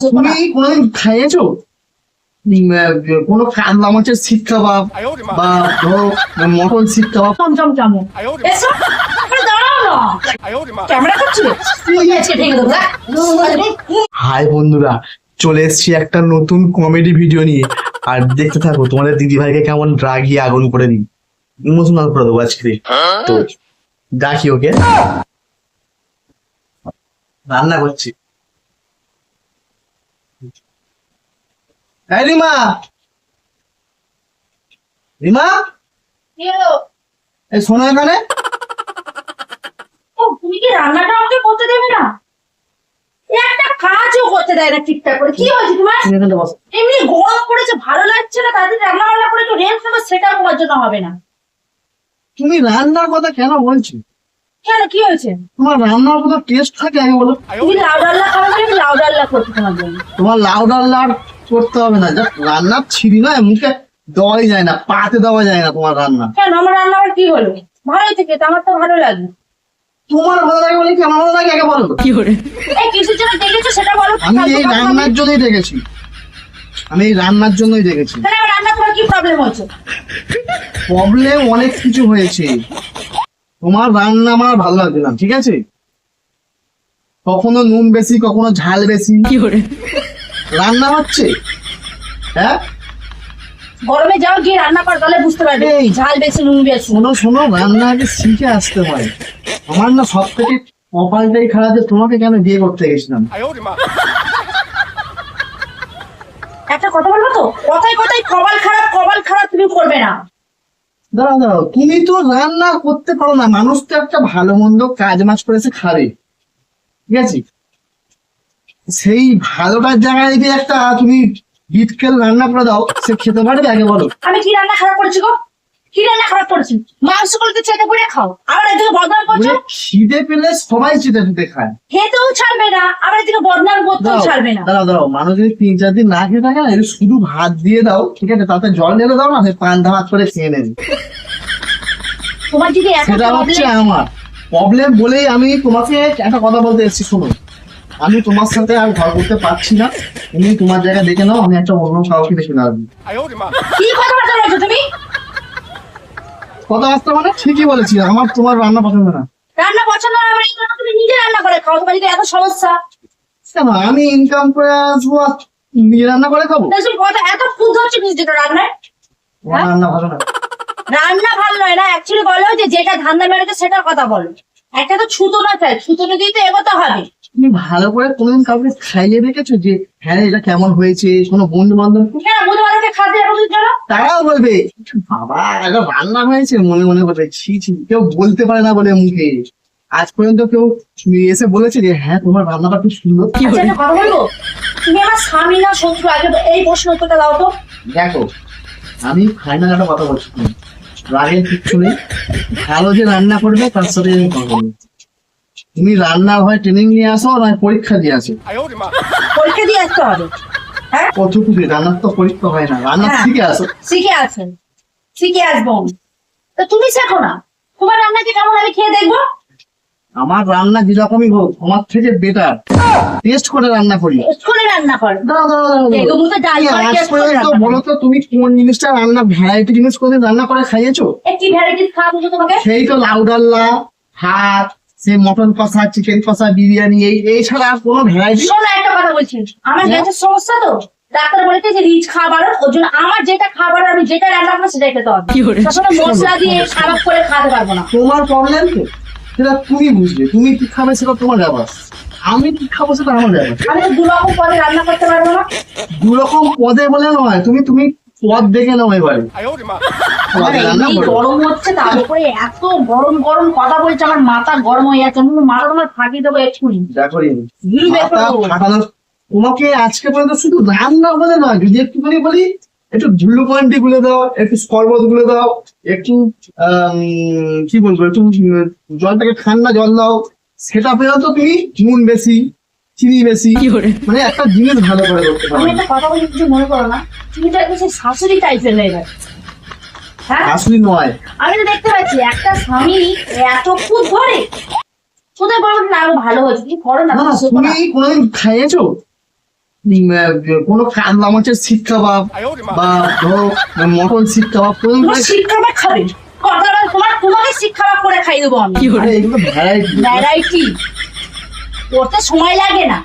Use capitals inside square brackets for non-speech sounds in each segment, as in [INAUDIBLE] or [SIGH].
তুমি কোনোদিন খাইয়েছো? কোনো কাতলা মাছের শিক কাবাব বা ধরো মটন শিক কাবাব? চমচম চামো এসো আরে দাঁড়াও না। ক্যামেরা করছি? তুই আজকে ভেঙে দেবো দেখ। হাই বন্ধুরা চলে এসেছি একটা নতুন কমেডি ভিডিও নিয়ে। আর দেখতে থাকো তোমাদের দিদি ভাইকে কেমন রাগিয়ে আগুন করে দিই। ইমোশনাল করে দেবো আজকে। তো ডাকি ওকে। রান্না করছি। এই রিমা। রিমা? এই শোনো এখানে। তুমি কি রান্নাটা আমাকে করতে দেবে না? একটা কাজও করতে দেয় না ঠিকঠাক করে। কি হয়েছে তোমার? এমনি গরম পড়েছে ভালো লাগছে না তাদের রান্না বান্না করে একটু রেস্ট নেব সেটা তোমার জন্য হবে না। তুমি রান্নার কথা কেন বলছো? কেন কি হয়েছে? তোমার রান্নার কোনো টেস্ট থাকে? আগে বলো। তুমি লাউ ডাল্লা খাবে লাউ ডাল্লা করছি তোমার জন্য। তোমার লাউ ডাল আর করতে হবে না। যা রান্নার ছিঁড়ি না মুখে দেওয়াই যায় না পাতে দেওয়া যায় না তোমার রান্না। কেন? আমার রান্না আবার কি হলো? ভালোই থেকে আমার তো ভালো লাগে। তোমার ভালো লাগে বলে কি আমার ভালো লাগে? আগে বলো এই কিছুর জন্য দেখেছ সেটা বলো আমি এই রান্নার জন্যই দেখেছি। আমি এই রান্নার জন্যই দেখেছি। তাহলে আমার রান্না তোমার কি প্রবলেম হচ্ছে? প্রবলেম অনেক কিছু হয়েছে। তোমার রান্না আমার ভালো লাগছে না ঠিক আছে? কখনো নুন বেশি কখনো ঝাল বেশি। রান্না হচ্ছে? হ্যাঁ? গরমে যাও গিয়ে রান্না কর তাহলে বুঝতে পারবে। ঝাল বেশি নুন বেশি। শোনো শোনো রান্না আগে শিখে আসতে হয়। আমার না সব থেকে কপালটাই খারাপ যে তোমাকে কেন বিয়ে করতে গেছিলাম? একটা কথা বলব তো? কথায় কথায় কপাল খারাপ কপাল খারাপ তুমি করবে না। দাঁড়াও দাঁড়াও তুমি তো রান্না করতে পারো না। মানুষ তো একটা ভালো মন্দ কাজ মাছ করেছে খাবে। ঠিক আছে? সেই ভালোটার জায়গায় যদি একটা তুমি বিটকেল রান্না করে দাও সে খেতে পারবে আগে বলো। আমি কি রান্না খারাপ করেছি গো? কি রান্না খারাপ করেছি? মাংস করতে চেটে করে খাও। আবার এদিকে বদনাম করছ? খিদে পেলে সবাই চিটে চিটে খায়। খেতেও ছাড়বে না আবার এদিকে বদনাম করতেও ছাড়বে না। দাঁড়াও দাঁড়াও মানুষ যদি তিন চার দিন না খেয়ে থাকে না শুধু ভাত দিয়ে দাও ঠিক আছে? তাতে জল ঢেলে দাও না সে পান ভাত করে খেয়ে নেবে। তোমার যদি সেটা হচ্ছে আমার। প্রবলেম বলেই আমি তোমাকে একটা কথা বলতে এসেছি শোনো আমি তোমার সাথে আর ঘর করতে পারছি না। তুমি তোমার জায়গা দেখে নাও আমি একটা অন্য কাউকে দেখে নেব কি কথাবার্তা বলছো তুমি? কথা আসতে মানে ঠিকই বলেছি আমার তোমার রান্না পছন্দ না। রান্না পছন্দ না আমার এই তুমি নিজে রান্না করে খাও তোমার এত সমস্যা। কেন? আমি ইনকাম করে আসব নিজে রান্না করে খাব? কথা এত খুদ হচ্ছে কিছু যেটা রান্নায়। রান্না ভালো না। রান্না ভালো নয় না অ্যাকচুয়ালি বলো যে যেটা ধান্দা মেরেছে সেটার কথা বলো। একটা তো ছুতো না চাই ছুতো দিয়ে তো এগোতে হবে। তুমি ভালো করে কোনদিন কাউকে খাইয়ে দেখেছ যে হ্যাঁ এটা কেমন হয়েছে? কোনো বন্ধু বান্ধব জন্য তারাও বলবে বাবা একটা রান্না হয়েছে? মনে মনে করবে ছি ছি কেউ বলতে পারে না বলে মুখে। আজ পর্যন্ত কেউ এসে বলেছে যে হ্যাঁ তোমার রান্নাটা খুব সুন্দর। কি একটা তুমি আমার স্বামী না শত্রু আগে তো এই প্রশ্ন উত্তরটা দাও তো। দেখো আমি ফাইনাল একটা কথা বলছি? রাগের কিচ্ছু নেই। ভালো যে রান্না করবে তার সাথে আমি কথা বলব। তুমি রান্নার হয় ট্রেনিং নিয়ে আসো না পরীক্ষা দিয়ে আসো? পরীক্ষা দিয়ে আসতে হবে। হ্যাঁ? কতটুকু? রান্নার তো পরীক্ষা হয় না। রান্না হ্যাঁ। শিখে আসো। শিখে আছেন শিখে আসব। তা তুমি শেখো না। তোমার রান্নাকে কেমন? আমি খেয়ে দেখব। আমার রান্না যেরকমই হোক আমার থেকে বেটার টেস্ট করে রান্না করি। রান্না করে। করে টেস্ট করে রান্না। বলো তো তুমি কোন জিনিসটা রান্না ভ্যারাইটি জিনিস কোনদিন রান্না করে খাইয়েছো? তোমাকে? সেই তো লাউ ডাল্লা ভাত সে মটন কষা চিকেন কষা বিরিয়ানি এই এই ছাড়া আর কোনো ভ্যারাইটি শোনো একটা কথা বলছি। আমার? গ্যাসের সমস্যা তো। ডাক্তার বলেছে যে রিচ খাবার ওর জন্য আমার যেটা খাবার আমি যেটা রান্না করব সেটাই খেতে হবে। মশলা দিয়ে [LAUGHS] খারাপ করে খাতে পারব না। তোমার প্রবলেম তো সেটা তুমি বুঝবে। তুমি কি খাবে সেটা তোমার ব্যাপার। আমি কি খাব সেটা আমার ব্যাপার। আমি দু রকম পদে রান্না করতে পারব না। দু রকম পদে বলে নয়। তুমি তুমি পদ দেখে নাও এবারে। গরম হচ্ছে তার উপরে এত গরম গরম কথা বলছে আমার মাথা গরম হয়ে যাচ্ছে। আমি মাথা তোমার ফাটিয়ে দেবো এক্ষুনি। তোমাকে আজকে পর্যন্ত শুধু রান্না বলে নয় যদি একটুখানি বলি একটু গ্লুকন্ডি গুলে দাও একটু শরবত গুলে দাও একটু কি বলব একটু জলটাকে ঠান্ডা জল দাও। সেটা পর্যন্ত তুমি নুন বেশি চিনি বেশি মানে একটা জিনিস ভালো করে করতে আমি পারো। একটা কথা বলি কিছু মনে করো না। তুমি তো একটা শাশুড়ি টাইপের হয়ে গেছে আসলে নয় আমি তো দেখতে পাচ্ছি একটা স্বামী এত খুদ ধরে। কোথায় বলো না আরও ভালো হয়েছে করো না। তুমি শেখো কোনোদিন খাইয়েছো? কোনো শিক কাবাব বা ধরো মটন শিক কাবাব কোনো তোমার শিক্ষা বা খাবে? তোমার তোমাকে শিক্ষা করে খাই দেবো আমি। ভ্যারাইটি করতে সময় লাগে না।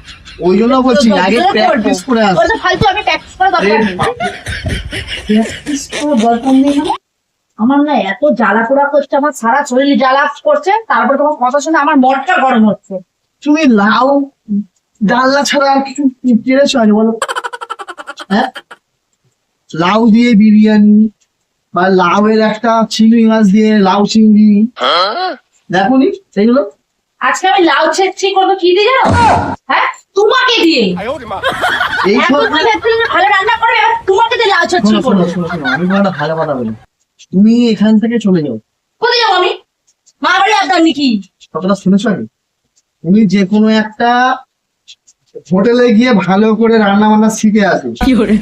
ওই জন্য বলছি আগে প্র্যাকটিস করে আস। ফালতু আমি প্র্যাকটিস করে দরকার নেই প্র্যাকটিস করে দরকার নেই। মানে? আমার না এত জ্বালা পোড়া করছে আমার সারা শরীর জ্বালা করছে তারপর তোমার কথা শুনে আমার মনটা গরম হচ্ছে। তুমি লাউ ডালনা ছাড়া আর কিছু পেরেছ আজ বলো। হ্যাঁ? লাউ দিয়ে বিরিয়ানি বা লাউয়ের একটা চিংড়ি মাছ দিয়ে লাউ চিংড়ি। দেখো নি সেগুলো আজকে আমি লাউ ছেড়ছি করব কি দিয়ে জানো? হ্যাঁ? তোমাকে দিয়ে। এই ভালো রান্না করে তোমাকে দিয়ে লাউ ছেড়ছি আমি তোমার ভালো কথা বলি। তুমি এখান থেকে চলে যাও। কোথায় যাব আমি? মা বাড়ি আপনার নাকি কথাটা শুনেছো আমি তুমি যে কোনো একটা হোটেলে গিয়ে ভালো করে রান্না বান্না শিখে আসো। কি করে?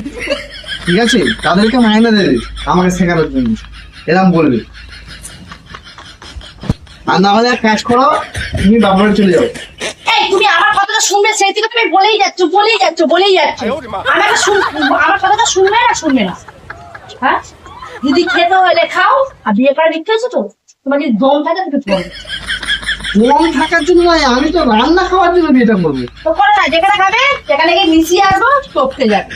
ঠিক আছে? তাদেরকে মাইনে দেবে আমাকে শেখানোর জন্য। এরকম বলবে। আর না হলে এক কাজ করো তুমি বাবার চলে যাও। এই তুমি আমার কথাটা শুনবে? সেই থেকে তুমি বলেই যাচ্ছ বলেই যাচ্ছ বলেই যাচ্ছ। আমাকে শুন আমার কথাটা শুনবে না শুনবে না। হ্যাঁ? যদি খেতে হলে খাও। আর বিয়ে করার ইচ্ছে আছে তো? তোমার যদি দম থাকে করবে কম থাকার জন্য নয় আমি তো রান্না খাওয়ার জন্য বিয়েটা করব। তো করে না যেখানে খাবে সেখানে গিয়ে মিশিয়ে আসব টপকে যাবে।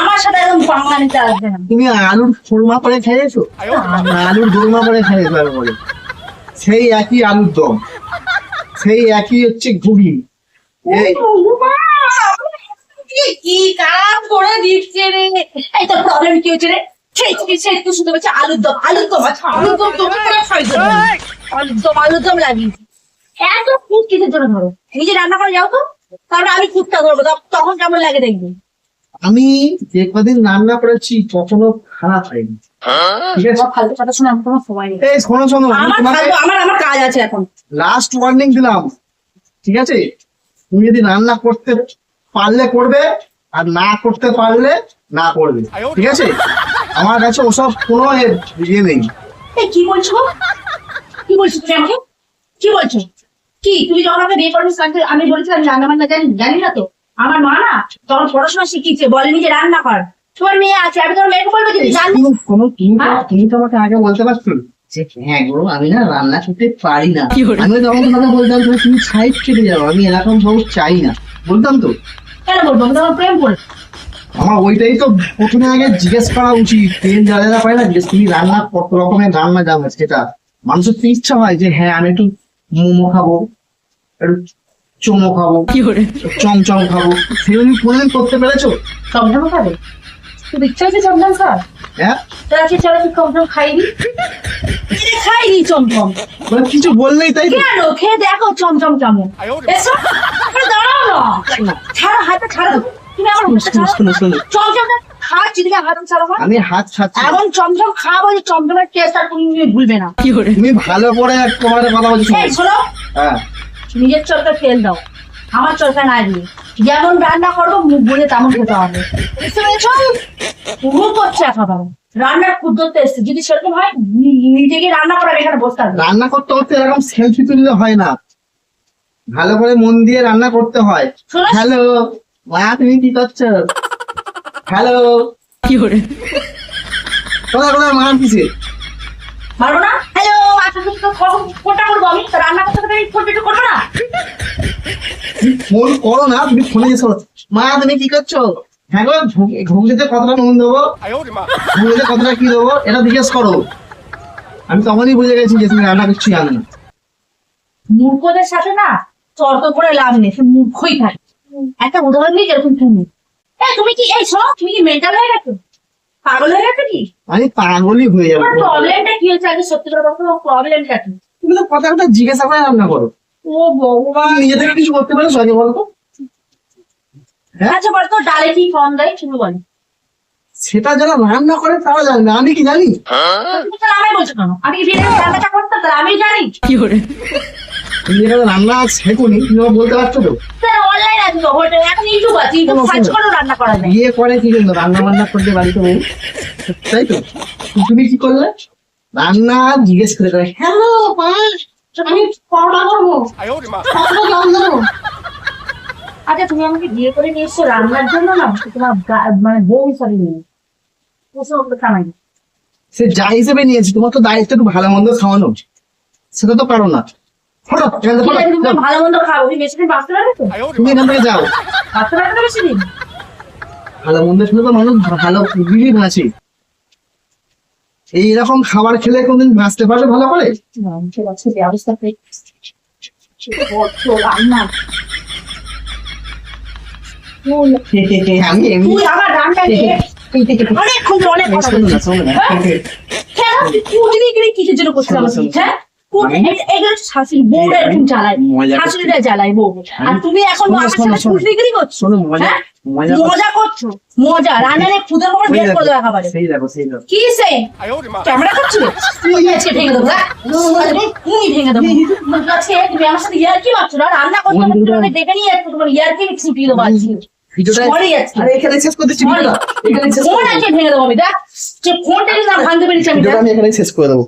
আমার সাথে একদম পাঙ্গা নিতে আসবে না। তুমি আলুর ফোরমা করে খেয়েছো? আলুর দোরমা করে খেয়েছো আমি বলে। সেই একই আলুর দম। সেই একই হচ্ছে ঘুগনি। এই কি- কি কাজ করে দিচ্ছে রে? এই তো প্রবলেম কি হচ্ছে রে? সেই তুমি শুনতে পাচ্ছি আলুর দম আলুর দম আচ্ছা আলুর দম তুমি করে আলুর দম আলুর দম লাগিয়েছি এত খুব কিসের জন্য ধরো? নিজে রান্না করে যাও তো। তারপরে আমি খুঁটটা ধরবো তখন কেমন লাগে দেখবি? আমি যে কদিন রান্না করেছি কখনো খারাপ হয়নি। ঠিক আছে? আমার ফালতু কথা শুনে আমার কোনো সময় নেই। এই শোনো শোনো আমার তোমাকে আমার আমার কাজ আছে এখন। লাস্ট ওয়ার্নিং দিলাম। ঠিক আছে? তুমি যদি রান্না করতে পারলে করবে আর না করতে পারলে না করবে। ঠিক আছে? আমার কাছে ওসব কোনো ইয়ে নেই। কি বলছো? কি বলছো তুমি কি বলছো? কি? তুমি যখন আমাকে বিয়ে করবে আমি বলেছিলাম রান্না বান্না জানি জানি না তো। আমার মা না তখন পড়াশোনা শিখিয়েছে বলেনি যে রান্না কর। তোমার মেয়ে আছে আমি তোমার মেয়েকে বলব যে জানি কোনো তুমি তো- হ্যাঁ? আমাকে আগে বলতে পারছ। যে হ্যাঁ গো আমি না রান্না করতে পারি না। আমি যখন তোমাকে বলতাম তুমি তুমি সাইড কেটে যাও আমি এরকম সব চাই না। বলতাম তো। কেন বলব? আমি তোমার প্রেম করে। আমার ওইটাই তো প্রথমে আগে জিজ্ঞেস করা উচিত। ট্রেন যারা যারা পায় না যে তুমি রান্না কত রকমের রান্না জানো সেটা? মানুষের তো ইচ্ছা হয় যে হ্যাঁ আমি একটু মোমো খাব একটু চোমো খাব চমচম খাব। সেগুলো তুমি কোনোদিন করতে পেরেছ? চমচম খাবে। খুব ইচ্ছা হচ্ছে চমচম খাওয়ার? হ্যাঁ। তোরা কি চলো তুই চমচম খাইনি? খাইনি চমচম। মানে কিছু বললেই তাই তো। কেন? খেয়ে দেখো চমচম কেমন। এসো। আরে দাঁড়াও না। ছাড়ো হাতে ছাড়ো। হাত ছাড়ো আমার। আমি হাত ছাড়ছি। এখন চমচম খাব যে চমচমের টেস্ট আর তুমি ভুলবে না। তুমি ভালো করে তোমার কথা বলছো এই শোনো। হ্যাঁ। নিজের চরকা তেল দাও। আমার চরকা না দিয়ে যেমন রান্না করব মুখ বলে তেমন খেতে হবে। বুঝতে পেরেছ? ভুল করছে একেবারে রান্নার কুদ্দতে এসছে। যদি সেরকম হয় নিজেকে রান্না করাবে এখানে বসতে হবে রান্না করতে করতে এরকম সেলফি তুললে হয় না। ভালো করে মন দিয়ে রান্না করতে হয়। হ্যালো মা তুমি কি করছ? হ্যালো কোথায় মা কিসে মারবো না? হ্যালো আচ্ছা তুমি তো কখন করব আমি? তো রান্না করতে করতে ফোন একটু করব না? ফোন করো না তুমি ফোনে মা তুমি কি করছ? হ্যাঁ গো ঘুগলিতে কতটা নুন দেবো? ঘুগলিতে কতটা কি দেবো? এটা জিজ্ঞেস করো। আমি তখনই বুঝে গেছি যে তুমি রান্না করছি জানো মূর্খদের সাথে না তর্ক করে লাভ নেই সে মূর্খই থাকে একটা উদাহরণ যেরকম তুমি। তুমি কি এই শোনো তুমি কি মেন্টাল হয়ে গেছো? পাগল হয়ে গেছো কি? আমি পাগলই হয়ে যাব। তোমার প্রবলেমটা কি হচ্ছে? আগে সত্যি করে বলো প্রবলেমটা কি? তুমি তো কথা কথা জিজ্ঞাসা করে রান্না করো। ও ভগবান। নিজে থেকে কিছু করতে পারো আগে বলো তো। হ্যাঁ? আচ্ছা বলো তো ডালে কি ফোন দেয়? তুমি বলো। সেটা যারা রান্না করে তারা জানবে আমি কি জানি? তুমি বলছো কেন? আমি কি রান্নাটা করতাম? আমি জানি। তুমি যেখানে রান্না শেখোনি তুমি বলতে পারছ তো? অনলাইন আছে তো হোটেল। এখন ইউটিউব আছে ইউটিউব সার্চ করে রান্না করা যায়। বিয়ে করে কি জন্য? রান্না বান্না করতে বাড়িতে বউ? তাই তো? তুমি কি করলে? রান্না জিজ্ঞেস করে হ্যালো মা আমি করব? আচ্ছা তুমি আমাকে বিয়ে করে নিয়ে এসছো রান্নার জন্য না? তোমার মানে বউ হিসাবে নিয়ে। কামাই সে যা হিসেবে নিয়েছি তোমার তো দায়িত্ব একটু ভালো মন্দ খাওয়ানো। উচিত সেটা তো পারো না। ভালো মন্দ খাব তুমি বেশি দিন বাঁচতে পারবে তো? তুমি এখান থেকে যাও। বাঁচতে পারবে তো বেশি দিন? ভালো মন্দ শুনে তো মানুষ ভালো বিলিভ আছে এইরকম খাবার খেলে কোনদিন বাঁচতে পারবে ভালো করে? ব্যবস্থা রান্না। আমি এমনি নিয়ে অনেক কথা। হ্যাঁ? কিসের জন্য। হ্যাঁ করছি। আমার করছ হ্যাঁ? মজা করছ মজা রান্নারে উপর বের করে দেওয়া খাবারে কি সে ক্যামেরা করছিলে তুই আজকে ভেঙে দেবো হ্যাঁ? তুমি ভেঙে দেবো [LAUGHS] আজকে তুমি আমার সাথে ইয়ার কি মারছো রান্না করতে করতে বন্ধুরা। আমি দেখে নিয়ে তোমার ইয়ার কি ছুটিয়ে দেবো আজকে ভিডিওটা আরে এখানে শেষ করে দিচ্ছি ভিডিওটা এখানে শেষ করে দেবো আমি। দেখ যে ফোনটা যদি না ভাঙতে পেরেছি আমি আমি এখানে শেষ করে দেবো।